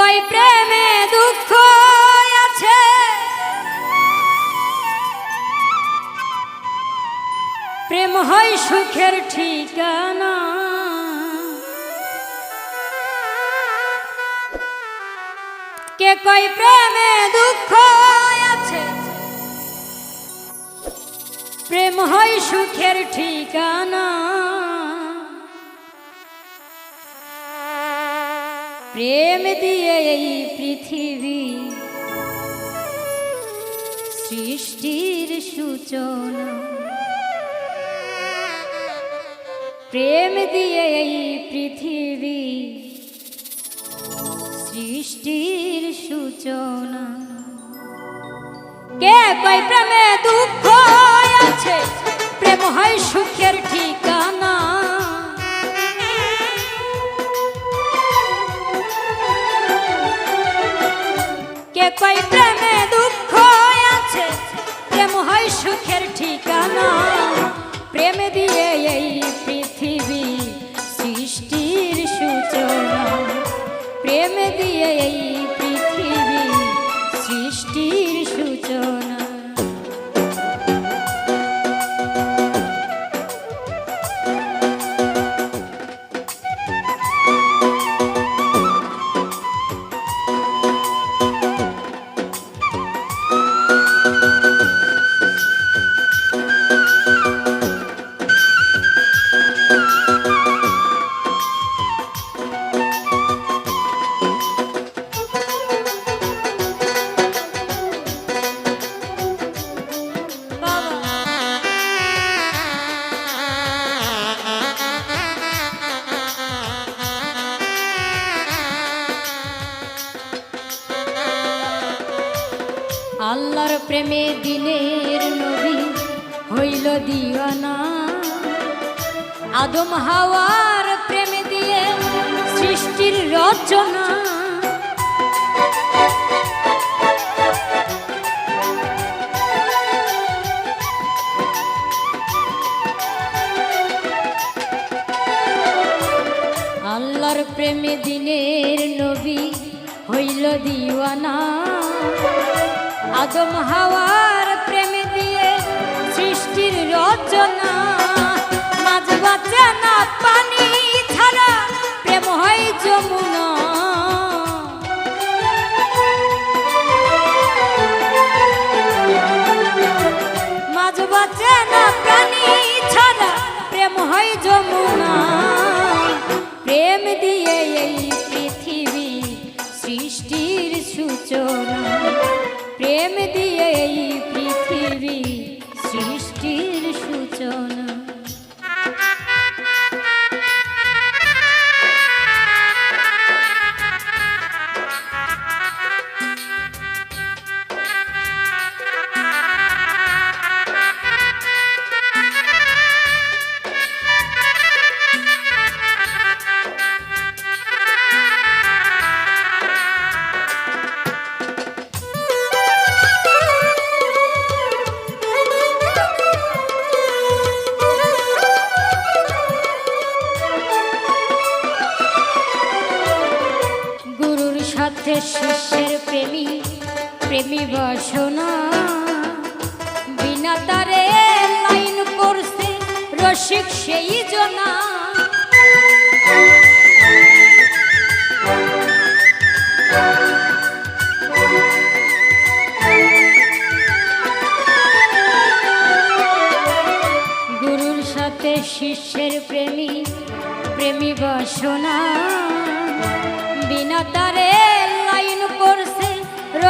কয় প্রেমে দুঃখ আছে? প্রেম হয় সুখের ঠিকানা। কে কয় প্রেমে দুঃখ আছে? প্রেম হয় সুখের ঠিকানা। প্রেম দিয়ে এই পৃথিবী। সৃষ্টির সূচনা। প্রেম দিয়ে এই পৃথিবী। সৃষ্টির সূচনা। কে কয় প্রেমে দুঃখ আছে? প্রেম হয় সুখের ঠিকানা এই পৃথিবী সৃষ্টির সূচনা। প্রেম দিয়ে এই আল্লাহর প্রেমে দিনের নবী হইল দিওয়ানা। আদম হাওয়ার প্রেমে দিয়ে সৃষ্টির রচনা। আল্লাহর প্রেমে দিনের নবী হইল দিওয়ানা। আদম হাওয়ার প্রেমে দিয়ে সৃষ্টির রচনা। মাঝ বাঁচে না পানি ছাড়া প্রেম হয় যমুনা। মাঝ বাঁচে না প্রাণী ছাড়া প্রেম যমুনা। প্রেম দিয়ে এই পৃথিবী সৃষ্টির সূচনা। প্রেম দিয়ে এই পৃথিবী সৃষ্টির সূচনা। সাথে শিষ্যের প্রেমী প্রেমী বাসনা। বিনা তারে লাইন করছে রসিক সেই জনা। গুরুর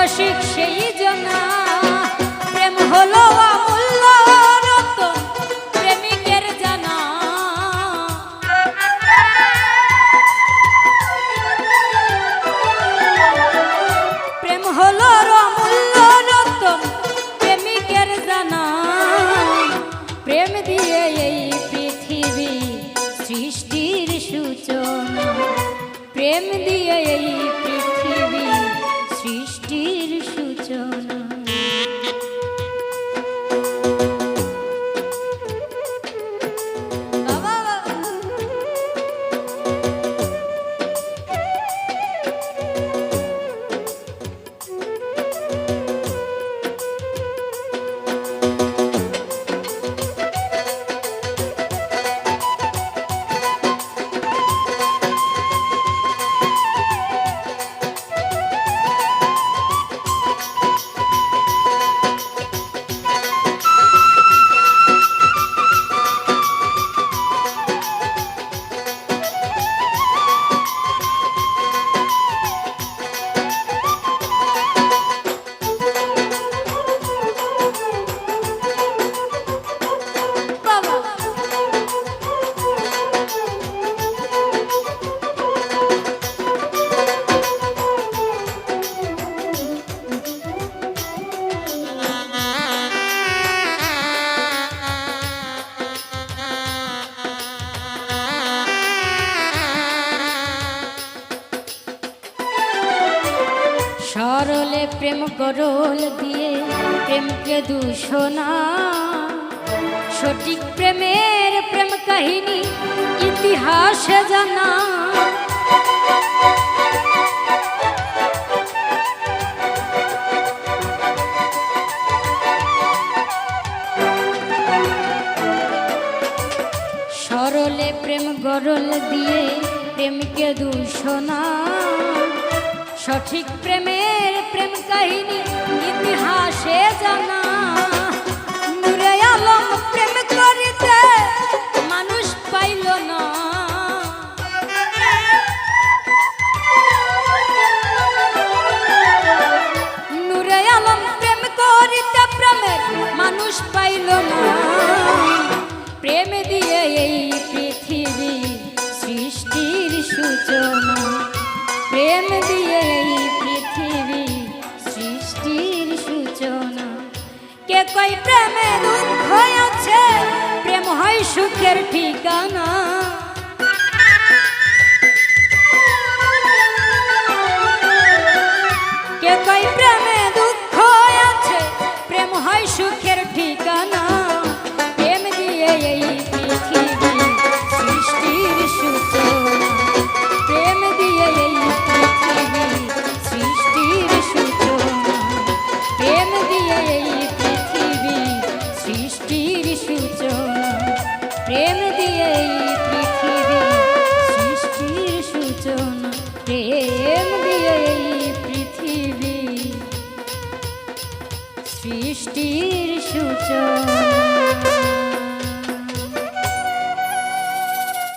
রসিক সেই জনা। প্রেম হলো অমূল্য রতন, প্রেমিকের জানা। প্রেম হলো অমূল্য রতন প্রেম দিয়ে এই প্রেম গরল দিয়ে প্রেমকে দূষণা। সঠিক প্রেমের প্রেম কাহিনী ইতিহাসে জানা। সরলে প্রেম গরল দিয়ে প্রেমকে দূষণা। সঠিক প্রেমের প্রেম কাহিনী, ইতিহাসে জানা। নূরে আলম প্রেম করিতে মানুষ পাইল না। নূরে আলম প্রেম করিতে সৃষ্টির সূচনা। প্রেম দিয়ে কই প্রেমে দুঃখ আছে, প্রেম হয় সুখের ঠিকানা। কে কই প্রেমে দুঃখ আছে, প্রেম হয় সুখের